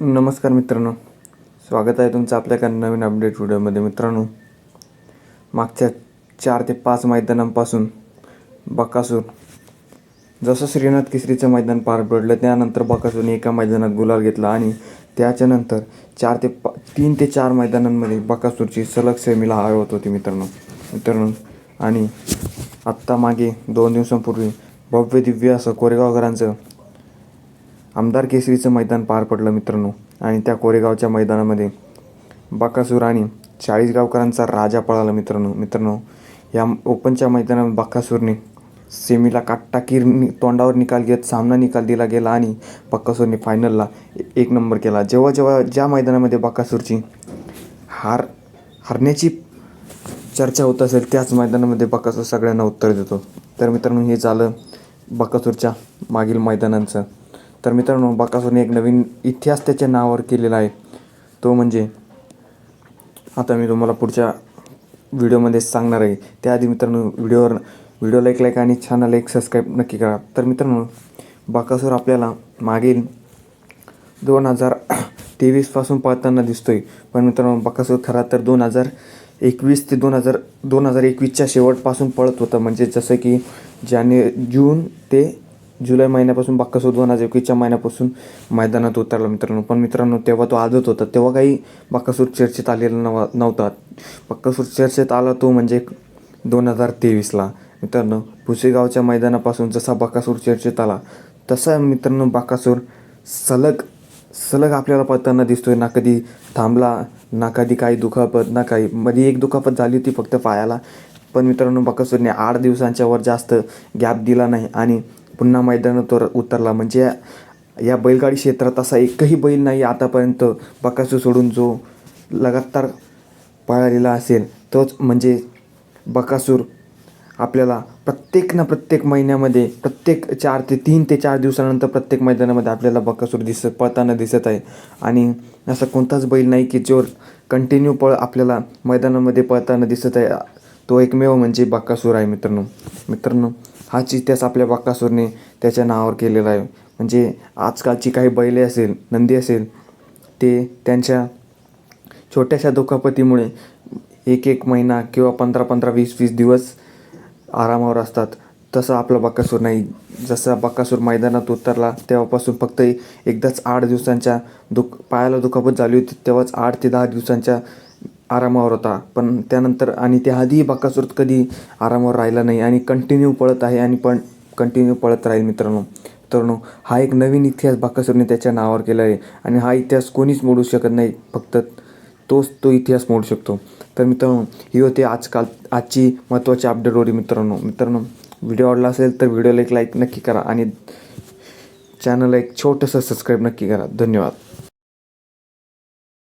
नमस्कार मित्रांनो. स्वागत आहे तुमचं आपल्या एका नवीन अपडेट व्हिडिओमध्ये मित्रांनो मागच्या चार ते पाच मैदानांपासून बकासूर जसं श्रीनाथ केसरीचं मैदान पार पडलं त्यानंतर बकासूरने एका मैदानात गुलाल घेतला आणि त्याच्यानंतर चार ते पा तीन ते चार मैदानांमध्ये बकासूरची सलग सेमीला हवी होत होती मित्रांनो. मित्रांनो आणि आत्ता मागे दोन दिवसांपूर्वी भव्य दिव्य असं कोरेगावकरांचं आमदार केसरीचं मैदान पार पडलं मित्रांनो. आणि त्या कोरेगावच्या मैदानामध्ये बकासूर आणि चाळीसगावकरांचा राजा पळाला मित्रांनो. मित्रांनो या ओपनच्या मैदानात बकासूरने सेमीला काट्टाकीर नि तोंडावर निकाल घेत सामना निकाल दिला गेला आणि बक्कासूरने फायनलला एक नंबर केला. जेव्हा जेव्हा ज्या मैदानामध्ये बक्कासूरची हार हरण्याची चर्चा होत असेल त्याच मैदानामध्ये बक्कासूर सगळ्यांना उत्तर देतो. तर मित्रांनो हे झालं बक्कासूरच्या मागील मैदानांचं तर मित्रांनो बकासूरने एक नवीन इतिहास त्याच्या नावावर केलेला आहे. तो म्हणजे आता मी तुम्हाला पुढच्या व्हिडिओमध्ये सांगणार आहे. त्याआधी मित्रांनो व्हिडिओवर व्हिडिओला एक लाईक आणि चॅनलला एक सबस्क्राईब नक्की करा. तर मित्रांनो बाकासूर आपल्याला मागील दोन हजार तेवीसपासून पळताना आहे पण मित्रांनो बकासूर खरा तर दोन हजार एकवीस ते दोन हजार दोन हजार एकवीसच्या शेवटपासून पळत होतं. म्हणजे जसं की जाने जून ते जुलै महिन्यापासून बक्कासूर दोन हजार महिन्यापासून मैदानात उतरला मित्रांनो. पण मित्रांनो तेव्हा तो आदत होता. तेव्हा काही बाक्कासूर चर्चेत आलेला नव नव्हता. बाक्कासूर चर्चेत आला तो म्हणजे दोन हजार तेवीसला. मित्रांनो भुसेगावच्या मैदानापासून जसा बक्कासूर चर्चेत आला तसा मित्रांनो बाक्कासूर सलग सलग आपल्याला पळताना दिसतोय. ना कधी थांबला ना कधी काही दुखापत ना काही. मध्ये एक दुखापत झाली होती फक्त पायाला. पण मित्रांनो बकासूरने आठ दिवसांच्या वर जास्त गॅप दिला नाही. आणि पुन्हा मैदानात उतरला. म्हणजे या- बैलगाडी क्षेत्रात असा एकही बैल नाही आतापर्यंत बकासूर सोडून जो लगातार पळालेला असेल तोच म्हणजे बकासूर. आपल्याला प्रत्येक ना प्रत्येक महिन्यामध्ये प्रत्येक चार ते तीन ते चार दिवसानंतर प्रत्येक मैदानामध्ये आपल्याला बकासूर दिसत पळताना दिसत आहे. आणि असा कोणताच बैल नाही की जो कंटिन्यू पळ आपल्याला मैदानामध्ये पळताना दिसत आहे. तो एकमेव म्हणजे बकासूर आहे मित्रांनो. मित्रांनो हाच इतिहास आपल्या बकासूरने त्याच्या नावावर केलेला आहे. म्हणजे आजकालची काही बैले असेल नंदी असेल ते त्यांच्या छोट्याशा दुखापतीमुळे एक एक महिना किंवा पंधरा पंधरा वीस वीस दिवस आरामावर असतात. तसं आपला बकासूर नाही. जसा बकासूर मैदानात उतरला तेव्हापासून फक्त एकदाच आठ दिवसांच्या दुख पायाला दुखापत झाली होती तेव्हाच आठ ते दहा दिवसांच्या आरामावर होता. पण त्यानंतर आणि त्याआधी बकासूर कधी आरामावर राहिला नाही आणि कंटिन्यू पळत आहे आणि पण कंटिन्यू पळत राहील मित्रांनो. मित्रांनो हा एक नवीन इतिहास बाकासूरने त्याच्या नावावर केला आहे आणि हा इतिहास कोणीच मोडू शकत नाही. फक्त तोच तो इतिहास मोडू शकतो. तर मित्रांनो ही होते आजकाल आजची महत्त्वाची अपडेट होती मित्रांनो. मित्रांनो व्हिडिओ आवडला असेल तर व्हिडिओला एक लाईक नक्की करा आणि चॅनलला एक छोटंसं सबस्क्राईब नक्की करा. धन्यवाद.